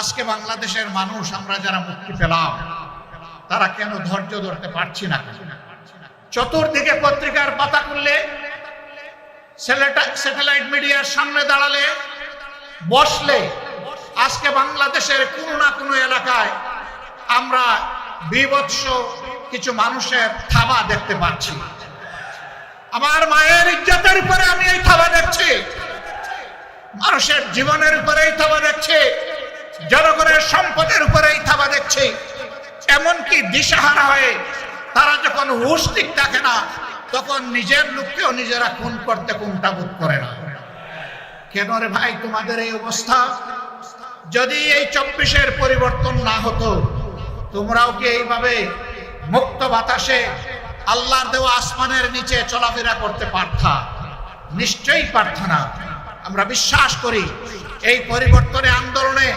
আজকে বাংলাদেশের মানুষ, আমরা যারা মুক্তি পেলাম, তারা কেন ধৈর্য ধরতে পারছি না? চতুর্দিকে পত্রিকার পাতা খুললে স্যাটেলাইট মিডিয়ার সামনে দাঁড়ালে, বসলে, আজকে বাংলাদেশের কোনো না কোনো এলাকায় আমরা বিভৎস কিছু মানুষের থাবা দেখতে পাচ্ছি। আমার মায়ের ইজ্জতের উপরে আমি এই থাবা দেখছি। মানুষের জীবনের উপরে এই থাবা দেখছি। জনগণের সম্পদের উপরে থাবা দেখছে। এমনকি দিশাহারা হয়ে তারা যখন হুশ ঠিক থাকে না, তখন নিজের লোককেও নিজেরা খুন করতে কোনটা বোধ করে না। কেন রে ভাই তোমাদের এই অবস্থা? যদি এই চব্বিশের পরিবর্তন না হতো, তোমরাও কি এইভাবে মুক্ত বাতাসে আল্লাহর দেওয়া আসমানের নিচে চলাফেরা করতে পারতা? নিশ্চয়ই পারত না। আমরা বিশ্বাস করি, এই পরিবর্তনে, আন্দোলনে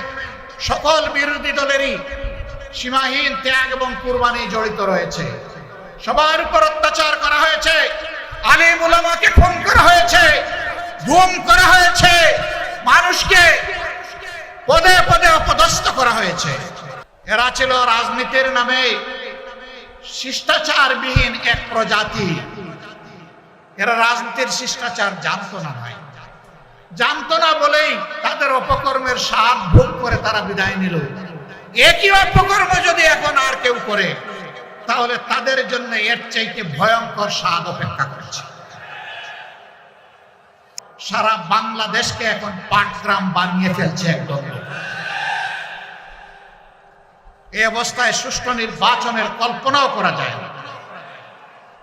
সকল বিরোধী দলেরই সীমাহীন ত্যাগ এবং কুরবানি জড়িত রয়েছে। সবার উপর অত্যাচার করা হয়েছে। আলিম উলামাকে খুন করা হয়েছে। গুম করা হয়েছে। মানুষকে পদে পদে অপদস্থ করা হয়েছে। এরা ছিল রাজনীতির নামে শিষ্টাচারবিহীন এক প্রজাতি। এরা রাজনীতির শিষ্টাচার জানতো না ভাই। জানতো না বলেই তাদের অপকর্মের স্বাদ ভোগ করে তারা বিদায় নিল। একই অপকর্ম যদি এখন আর কেউ করে, তাহলে তাদের জন্য এর চাইতে ভয়ঙ্কর স্বাদ অপেক্ষা করছে। সারা বাংলাদেশকে এখন পাটগ্রাম বানিয়ে ফেলছে একদম এই অবস্থায় সুষ্ঠু নির্বাচনের কল্পনাও করা যায় না।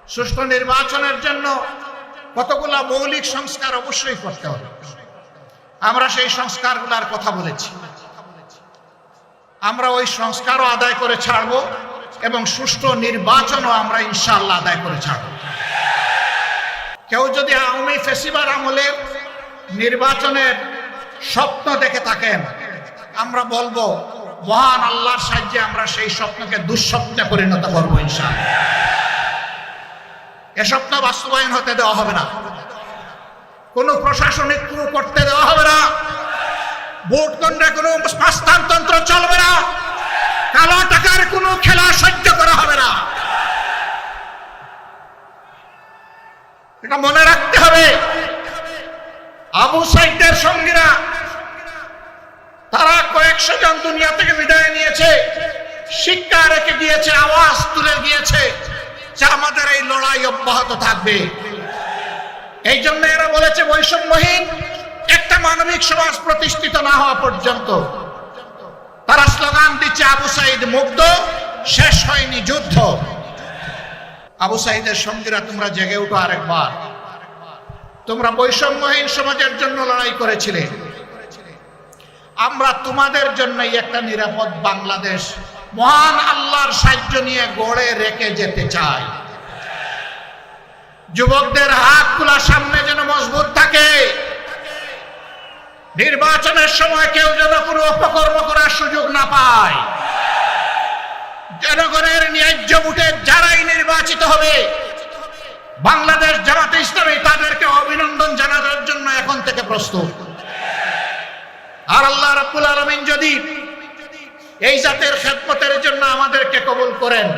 সুষ্ঠু নির্বাচনের জন্য কতগুলা মৌলিক সংস্কার অবশ্যই করতে হবে। আমরা সেই সংস্কারগুলার কথা বলেছি। আমরা ওই সংস্কারও আদায় করে ছাড়ব এবং সুষ্ঠু নির্বাচনও আমরা ইনশাল্লাহ আদায় করে ছাড়ব। কেউ যদি আওয়ামী ফেসিবার আমলের নির্বাচনের স্বপ্ন দেখে থাকেন, আমরা বলব, মহান আল্লাহর সাহায্যে আমরা সেই স্বপ্নকে দুঃস্বপ্নে পরিণত করব ইনশাল্লাহ এ স্বপ্ন বাস্তবায়ন হতে দেওয়া হবে না। কোনো প্রশাসনিক ক্রু করতে দেওয়া হবে না। ভোট কেন্দ্রে কোনো স্থানতন্ত্র চলবে না। কালো টাকার কোনো খেলা সহ্য করা হবে না। এটা মনে রাখতে হবে। আবু সাইদের সঙ্গীরা, তারা কয়েকশো জন দুনিয়া থেকে বিদায় নিয়েছে। শিক্ষা রেখে গিয়েছে, আওয়াজ তুলে গিয়েছে। যে আমাদের এই লড়াই অব্যাহত থাকবে। এই জন্য এরা বলেছে বৈষম্যহীন, একটা মানবিক সমাজ প্রতিষ্ঠিত না হওয়া পর্যন্ত। তারা স্লোগান দিচ্ছে, আবু সাইদ মুগ্ধ, শেষ হয়নি যুদ্ধ। আবু সাইদের সঙ্গীরা, তোমরা জেগে উঠো আরেকবার। তোমরা বৈষম্যহীন সমাজের জন্য লড়াই করেছিলে। আমরা তোমাদের জন্যই একটা নিরাপদ বাংলাদেশ, মহান আল্লাহর সাহায্য নিয়ে গড়ে রেখে যেতে চাই। যুবকদের হাতগুলা সামনে যেন মজবুত থাকে। নির্বাচনের সময় কেউ যেন কোনো অপকর্ম করার সুযোগ না পায়। জনগণের ন্যায্য ভোটে যারাই নির্বাচিত হবে, বাংলাদেশ জামাতে ইসলামী তাদেরকে অভিনন্দন জানানোর জন্য এখন থেকে প্রস্তুত। আর আল্লাহ রাব্বুল আলমিন যদি এই জাতের খেদমতের জন্য আমাদেরকে কবুল করেন,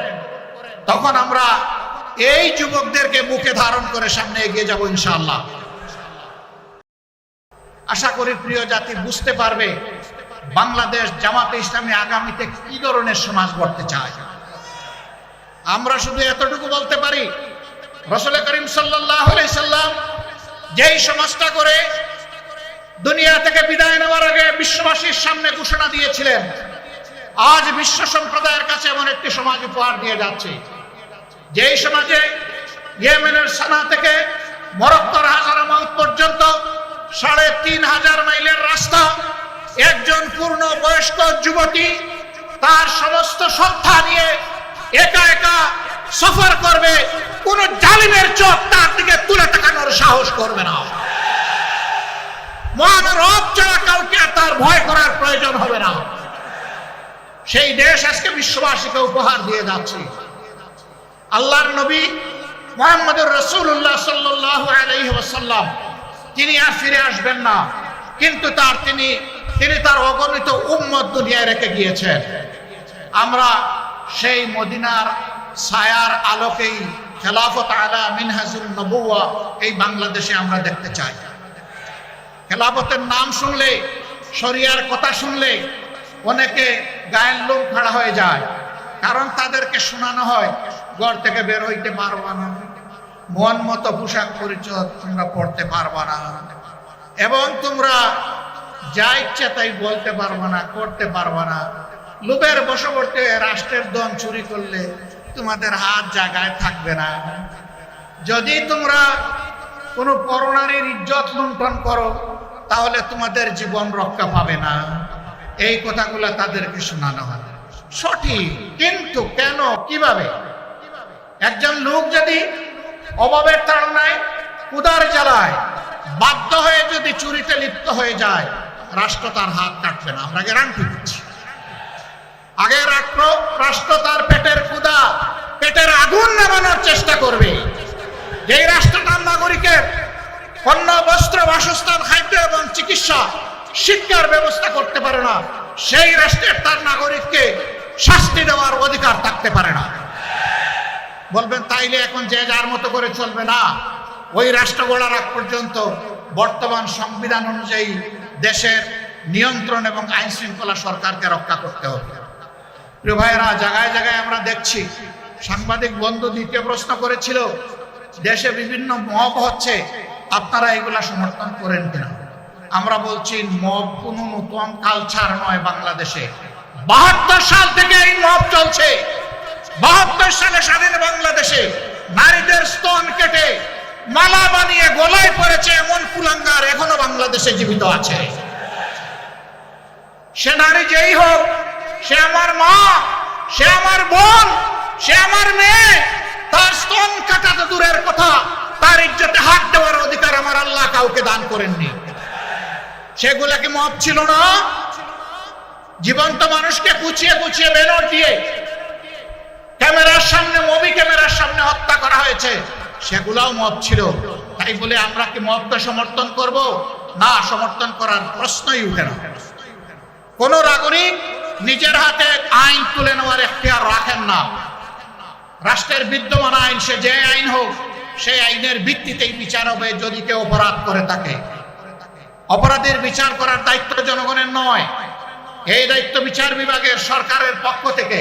তখন আমরা এই যুবকদেরকে মুখে ধারণ করে সামনে এগিয়ে যাব ইনশাআল্লাহ। আশা করি প্রিয় জাতি বুঝতে পারবে বাংলাদেশ জামাতে ইসলামী আগামীতে কি ধরনের সমাজ গড়তে চায়। আমরা শুধু এতটুকু বলতে পারি, রসুল করিম সাল্লাম যেই সমাজটা করে দুনিয়া থেকে বিদায় নেওয়ার আগে বিশ্ববাসীর সামনে ঘোষণা দিয়েছিলেন, আজ বিশ্ব সম্প্রদায়ের কাছে এমন একটি সমাজ উপহার দিয়ে যাচ্ছে। যেই সমাজে ইয়েমেনের সানা থেকে মরক্কর হাজারামাউত পর্যন্ত সাড়ে তিন হাজার মাইলের রাস্তা, একজন পূর্ণ বয়স্ক যুবতী তার সমস্ত সত্তা নিয়ে একা একা সফর করবে, কোন জালিমের চোখ তার দিকে তুলে তাকানোর সাহস করবে না। মহান রব ছাড়া কাউকে তার ভয় করার প্রয়োজন হবে না। সেই দেশ আজকে বিশ্ববাসীকে উপহার দিয়ে যাচ্ছে। আল্লাহর নবী মোহাম্মদুর রসুল্লাহ সাল্লাহ আলহি ওসাল্লাম তিনি আর ফিরে আসবেন না। কিন্তু তার তিনি তিনি তার অগণিত উম্মত দুনিয়ায় রেখে গিয়েছেন। আমরা সেই মদিনার ছায়ার আলোকেই খেলাফত আলা মিনহাজুল নবুয়া এই বাংলাদেশে আমরা দেখতে চাই। খেলাফতের নাম শুনলে, শরিয়ার কথা শুনলে অনেকে গায়ের লোক খাড়া হয়ে যায়। কারণ তাদেরকে শোনানো হয়, ঘর থেকে বের হইতে পারবা না। মন মতো পোশাক পরিচয় তোমরা পড়তে পারবা না। এবং তোমরা যা ইচ্ছা তাই বলতে পারবা না, করতে পারবা না। লোভের বশবর্তী রাষ্ট্রের দন চুরি করলে তোমাদের হাত জায়গায় থাকবে না। যদি তোমরা কোনো পরনারীর ইজ্জত লুণ্ঠন করো, তাহলে তোমাদের জীবন রক্ষা পাবে না। এই কথাগুলো তাদেরকে শোনানো হয়। সঠিক, কিন্তু কেন, কীভাবে? একজন লোক যদি অভাবের তার তাড়নায় উদার জ্বালায়, বাধ্য হয়ে যদি চুরিতে লিপ্ত হয়ে যায়, রাষ্ট্র তার হাত কাটবে না। আমরা গ্যারান্টি দিচ্ছি। আগে রাষ্ট্র রাষ্ট্র তার পেটের ক্ষুদা পেটের আগুন নামানোর চেষ্টা করবে। যেই রাষ্ট্র তার নাগরিকের পণ্য, বস্ত্র, বাসস্থান, খাদ্য এবং চিকিৎসা, শিক্ষার ব্যবস্থা করতে পারে না, সেই রাষ্ট্রের তার নাগরিককে শাস্তি দেওয়ার অধিকার থাকতে পারে না। বলবেন, তাইলে এখন যে যার মতো করে চলবে না। ওই রাষ্ট্র গড়ার আগ পর্যন্ত বর্তমান সংবিধান অনুযায়ী দেশের নিয়ন্ত্রণ এবং আইন শৃঙ্খলা সরকারকে রক্ষা করতে হবে। প্রিয় ভাইয়েরা, জায়গায় জায়গায় আমরা দেখছি, সাংবাদিক বন্ধু দ্বিতীয় প্রশ্ন করেছিল, দেশে বিভিন্ন মব হচ্ছে, আপনারা এগুলা সমর্থন করেন কিনা? আমরা বলছি, মব কোনো নতুন কালচার নয় বাংলাদেশে। বাহাত্তর সাল থেকে এই মব চলছে। বাহাত্তর সালে স্বাধীন বাংলাদেশে নারীদের স্তন কেটে মালা বানিয়ে গলায় পড়েছে এমন কুলাঙ্গার এখনও বাংলাদেশে জীবিত আছে। সে নারী যেই হোক, সে আমার মা, সে আমার বোন, সে আমার মেয়ে, তার স্তন কাটা তো দূরের কথা, তার ইজ্জতে হাত দেওয়ার অধিকার আমার আল্লাহ কাউকে দান করেননি। সেগুলা কি মত ছিল না? জীবন্ত মানুষকে কুচিয়ে কুচিয়ে বেলর দিয়ে ক্যামেরার সামনে মুভি ক্যামেরার সামনে হত্যা করা হয়েছে। সেগুলাও মত ছিল। তাই বলে আমরা কি মতকে সমর্থন করব? না, সমর্থন করার প্রশ্নই উঠে না। কোন নাগরিক নিজের হাতে আইন তুলে নেওয়ার এখতিয়ার রাখেন না। রাষ্ট্রের বিদ্যমান আইন, সে যে আইন হোক, সেই আইনের ভিত্তিতেই বিচার হবে যদি কেউ অপরাধ করে থাকে। অপরাধের বিচার করার দায়িত্ব জনগণের নয়। এই দায়িত্ব বিচার বিভাগের সরকারের পক্ষ থেকে।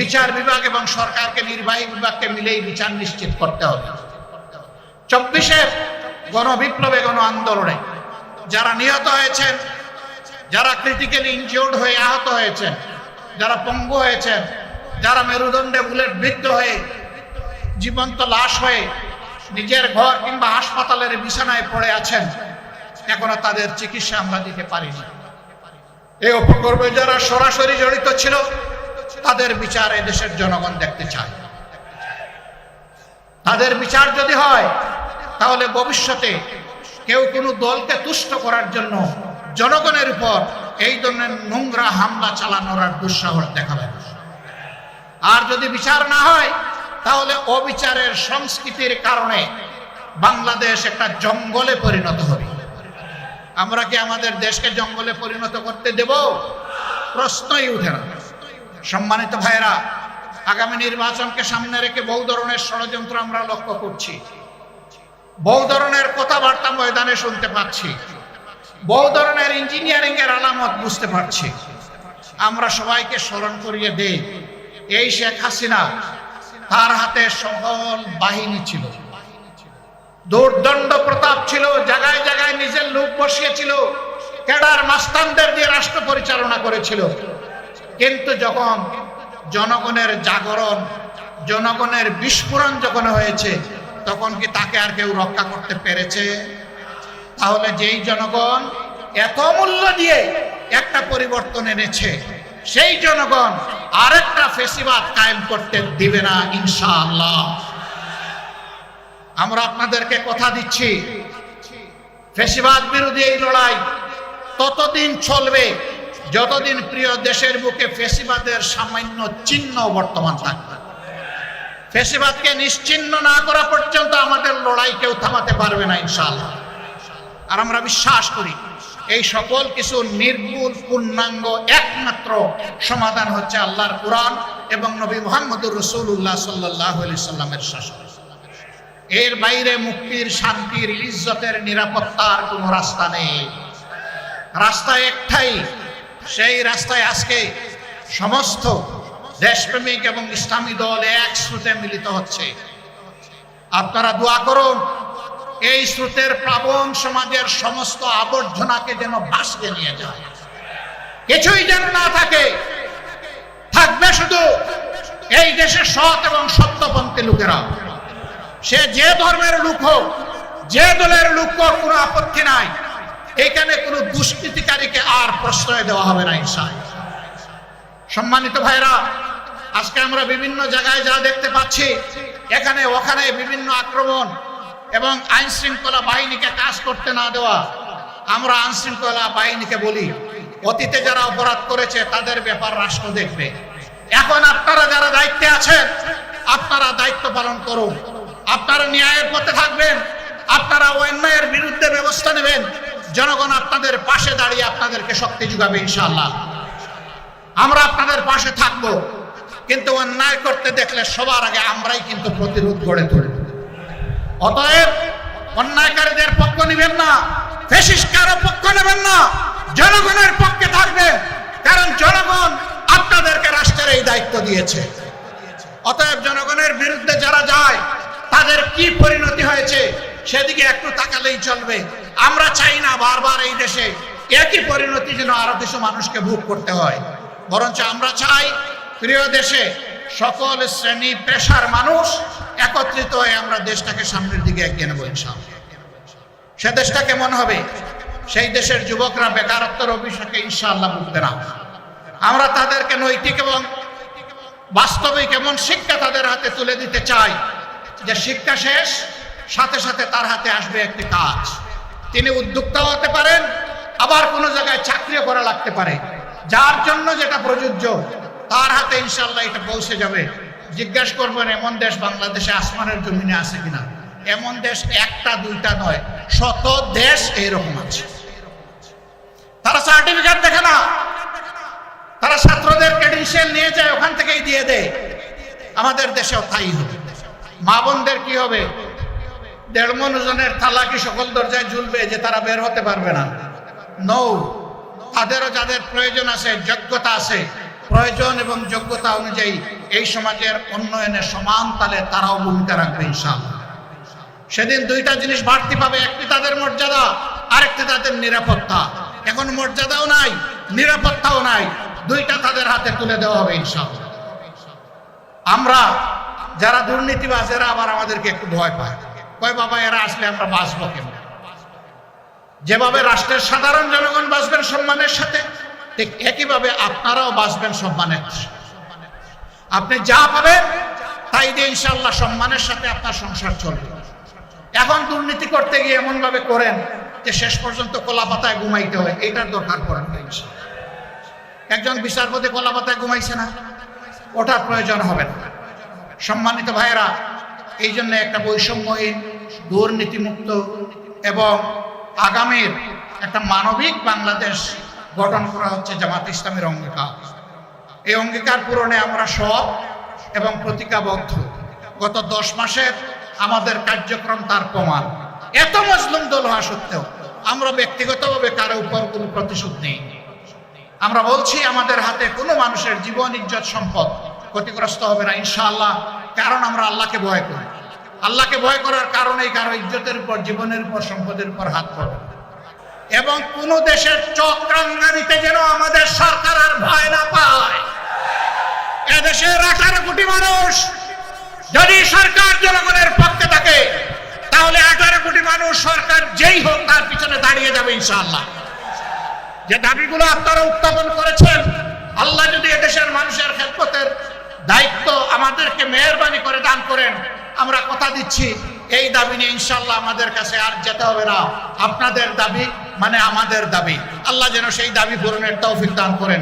বিচার বিভাগ এবং সরকারকে নির্বাহী বিভাগকে মিলেই বিচার নিশ্চিত করতে হবে। চব্বিশের গণবিপ্লবে গণ আন্দোলনে যারা নিহত হয়েছেন, যারা ক্রিটিক্যালি ইনজিওর্ড হয়ে আহত হয়েছেন, যারা পঙ্গু হয়েছেন, যারা মেরুদণ্ডে বুলেট বিদ্ধ হয়ে জীবন্ত লাশ হয়ে নিজের ঘর কিংবা হাসপাতালের বিছানায় পড়ে আছেন, এখনও তাদের চিকিৎসা আমরা দিতে পারিনি। এই উপকর্মে যারা সরাসরি জড়িত ছিল, তাদের বিচার দেশের জনগণ দেখতে চায়। তাদের বিচার যদি হয়, তাহলে ভবিষ্যতে কেউ কোনো দলকে তুষ্ট করার জন্য জনগণের উপর এই ধরনের নোংরা হামলা চালানোর আর দুঃসাহস দেখাবে আর যদি বিচার না হয়, তাহলে অবিচারের সংস্কৃতির কারণে বাংলাদেশ একটা জঙ্গলে পরিণত হবে। আমরা কি আমাদের দেশকে জঙ্গলে পরিণত করতে দেব? প্রশ্নই উঠে না। সম্মানিত ভাইরা আগামী নির্বাচনকে সামনে রেখে বহু ধরনের ষড়যন্ত্র আমরা লক্ষ্য করছি। বহু ধরনের কথাবার্তা ময়দানে শুনতে পাচ্ছি। বহু ধরনের ইঞ্জিনিয়ারিং এর আলামত বুঝতে পারছি। আমরা সবাইকে স্মরণ করিয়ে দেই, এই শেখ হাসিনা তার হাতে সকল বাহিনী ছিল। দুর্দণ্ড প্রতাপ ছিল জায়গায় জায়গায় নিজের লোক বসিয়েছিল ক্যাডার মাস্তানদের দিয়ে রাষ্ট্র পরিচালনা করেছিল। কিন্তু যখন জনগণের জাগরণ, জনগণের বিস্ফোরণ যখন হয়েছে, তখন কি তাকে আর কেউ রক্ষা করতে পেরেছে? তাহলে যেই জনগণ এত মূল্য দিয়ে একটা পরিবর্তন এনেছে, সেই জনগণ আরেকটা ফেসিবাদ কায়েম করতে দিবে না, ইনশাআল্লাহ। আমরা আপনাদেরকে কথা দিচ্ছি। ফেসিবাদ বিরোধী এই লড়াই ততদিন চলবে যতদিন প্রিয় দেশের বুকে ফেসিবাদের সামান্য চিহ্ন বর্তমান থাকবে। ফেসিবাদকে নিশ্চিহ্ন না করা পর্যন্ত আমাদের লড়াই কেউ থামাতে পারবে না, ইনশাআল্লাহ। আর আমরা বিশ্বাস করি, এই সকল কিছু নির্মূল পূর্ণাঙ্গ, একমাত্র সমাধান হচ্ছে আল্লাহর কোরআন এবং নবী মোহাম্মদুর রসুল্লাহ সাল্লাহ সাল্লামের শাসন। এর বাইরে মুক্তির শান্তির ইজ্জতের নিরাপত্তার কোনো রাস্তা নেই। রাস্তা একটাই, সেই রাস্তায় আজকে সমস্ত দেশপ্রেমিক এবং ইসলামী দল এক স্রোতে মিলিত হচ্ছে। আপনারা দোয়া করুন, এই স্রোতের প্লাবন সমাজের সমস্ত আবর্জনাকে যেন ভাসকে নিয়ে যায়। কিছুই যেন না থাকে, থাকবে শুধু এই দেশের সৎ এবং সত্যপন্থী লোকেরা সে যে ধর্মের লোক হোক, যে দলের লোক হোক, কোনো আপত্তি নাই। এখানে কোনো দুষ্কৃতিকারীকে আর প্রশ্রয় দেওয়া হবে না ইনশাল সম্মানিত ভাইরা, আজকে আমরা বিভিন্ন জায়গায় যা দেখতে পাচ্ছি, এখানে ওখানে বিভিন্ন আক্রমণ এবং আইন শৃঙ্খলা বাহিনীকে কাজ করতে না দেওয়া। আমরা আইন শৃঙ্খলা বাহিনীকে বলি, অতীতে যারা অপরাধ করেছে, তাদের ব্যাপার রাষ্ট্র দেখবে। এখন আপনারা যারা দায়িত্বে আছেন, আপনারা দায়িত্ব পালন করুন। আপনারা ন্যায়ের পথে থাকবেন, আপনারা অন্যায়ের বিরুদ্ধে ব্যবস্থা নেবেন, জনগণ আপনাদের পাশে দাঁড়িয়ে আপনাদেরকে শক্তি যোগাবে ইনশাআল্লাহ। আমরা আপনাদের পাশে থাকব, কিন্তু অন্যায় করতে দেখলে সবার আগে আমরাই কিন্তু প্রতিরোধ গড়ে তুলব। অতএব অন্যায়কারীদের পক্ষ নেবেন না ফেসিসকারও পক্ষ নেবেন না, জনগণের পক্ষে থাকবেন কারণ জনগণ আপনাদেরকে রাষ্ট্রের এই দায়িত্ব দিয়েছে। অতএব জনগণের বিরুদ্ধে যারা যায় তাদের কি পরিণতি হয়েছে, সেদিকে একটু তাকালেই চলবে। আমরা চাই না বারবার এই দেশে একই পরিণতি যেন আরও কিছু মানুষকে ভোগ করতে হয়। বরঞ্চ আমরা চাই প্রিয় দেশে সকল শ্রেণি পেশার মানুষ একত্রিত হয়ে আমরা দেশটাকে সামনের দিকে এগিয়ে নেব ইনশাআল্লাহ। সে দেশটা কেমন হবে? সেই দেশের যুবকরা বেকারত্বের অভিষেকে ইনশাআল্লাহ ভুগবে না। আমরা তাদেরকে নৈতিক এবং বাস্তবিক এমন শিক্ষা তাদের হাতে তুলে দিতে চাই যে শিক্ষা শেষ, সাথে সাথে তার হাতে আসবে একটি কাজ। তিনি উদ্যোক্তা হতে পারেন, আবার কোনো জায়গায় চাকরিও করা লাগতে পারে। যার জন্য যেটা প্রযোজ্য, তার হাতে ইনশাল্লাহ এটা পৌঁছে যাবে। জিজ্ঞাসা করবেন এমন দেশ বাংলাদেশে আসমানের জমিনে আছে কিনা? এমন দেশ একটা, দুইটা নয়, শত দেশ এইরকম আছে। তারা সার্টিফিকেট দেখে না। তারা ছাত্রদের ক্রেডেন্সিয়াল নিয়ে যায়, ওখান থেকেই দিয়ে দেয়। আমাদের দেশেও তাই হবে মা বোনদের কি হবে? দেড় মন ওজনের থালা কি সকল দরজায় ঝুলবে যে তারা বের হতে পারবে না? নৌ তাদেরও যাদের প্রয়োজন আছে, যোগ্যতা আছে, প্রয়োজন এবং যোগ্যতা অনুযায়ী এই সমাজের উন্নয়নে সমান তালে তারাও ভূমিকা রাখবে ইনশাআল্লাহ। সেদিন দুইটা জিনিস বাড়তি পাবে, একটি তাদের মর্যাদা, আরেকটি তাদের নিরাপত্তা। এখন মর্যাদাও নাই, নিরাপত্তাও নাই, দুইটা তাদের হাতে তুলে দেওয়া হবে ইনশাআল্লাহ। আমরা যারা দুর্নীতিবাজ, এরা আবার আমাদেরকে একটু ভয় পায়। কয়, বাবা, এরা আসলে আমরা বাঁচবো কেমন যেভাবে রাষ্ট্রের সাধারণ জনগণ বাঁচবেন সম্মানের সাথে, ঠিক একইভাবে আপনারাও বাঁচবেন সম্মানের। আপনি যা পাবেন, তাই দিয়ে ইনশাল্লাহ সম্মানের সাথে আপনার সংসার চলবে। এখন দুর্নীতি করতে গিয়ে এমন ভাবে করেন যে শেষ পর্যন্ত কলা পাতায় ঘুমাইতে হয়। এটার দরকার পড়ে না একজন বিচারপতি কলা পাতায় ঘুমাইছে না ওটার প্রয়োজন হবে না। সম্মানিত ভাইয়েরা এই জন্য একটা বৈষম্যহীন, দুর্নীতিমুক্ত এবং আগামীর একটা মানবিক বাংলাদেশ গঠন করা হচ্ছে জামাত ইসলামের অঙ্গীকার। এই অঙ্গীকার পূরণে আমরা সব এবং প্রতিজ্ঞাবদ্ধ। গত দশ মাসের আমাদের কার্যক্রম তার প্রমাণ। এত মজলুম দল হওয়া সত্ত্বেও আমরা ব্যক্তিগতভাবে কারও উপর কোনো প্রতিশোধ নেই। আমরা বলছি, আমাদের হাতে কোনো মানুষের জীবন, ইজ্জত, সম্পদ ক্ষতিগ্রস্ত হবে না, ইনশাআল্লাহ। কারণ আমরা আল্লাহকে ভয় করি। আল্লাহকে ভয় করার কারণেই কারও ইজ্জতের উপর, জীবনের উপর, সম্পদের উপর হাত পড়বে এবং কোন দেশের চক্রাঙ্গানিতে যেন আমাদের সরকার আর ভয় না পায়। এদেশের আঠারো কোটি মানুষ যদি সরকার জনগণের পক্ষে থাকে, তাহলে আঠারো কোটি মানুষ সরকার যেই হোক তার পিছনে দাঁড়িয়ে যাবে, ইনশাআল্লাহ। যে দাবিগুলো আপনারা উত্থাপন করেছেন, আল্লাহ যদি এদেশের মানুষের খেদমতের দায়িত্ব আমাদেরকে মেহরবানি করে দান করেন। আমরা কথা দিচ্ছি, এই দাবি নিয়ে ইনশাল্লাহ আমাদের কাছে আর যেতে হবে না। আপনাদের দাবি মানে আমাদের দাবি। আল্লাহ যেন সেই দাবি পূরণের তৌফিক দান করেন।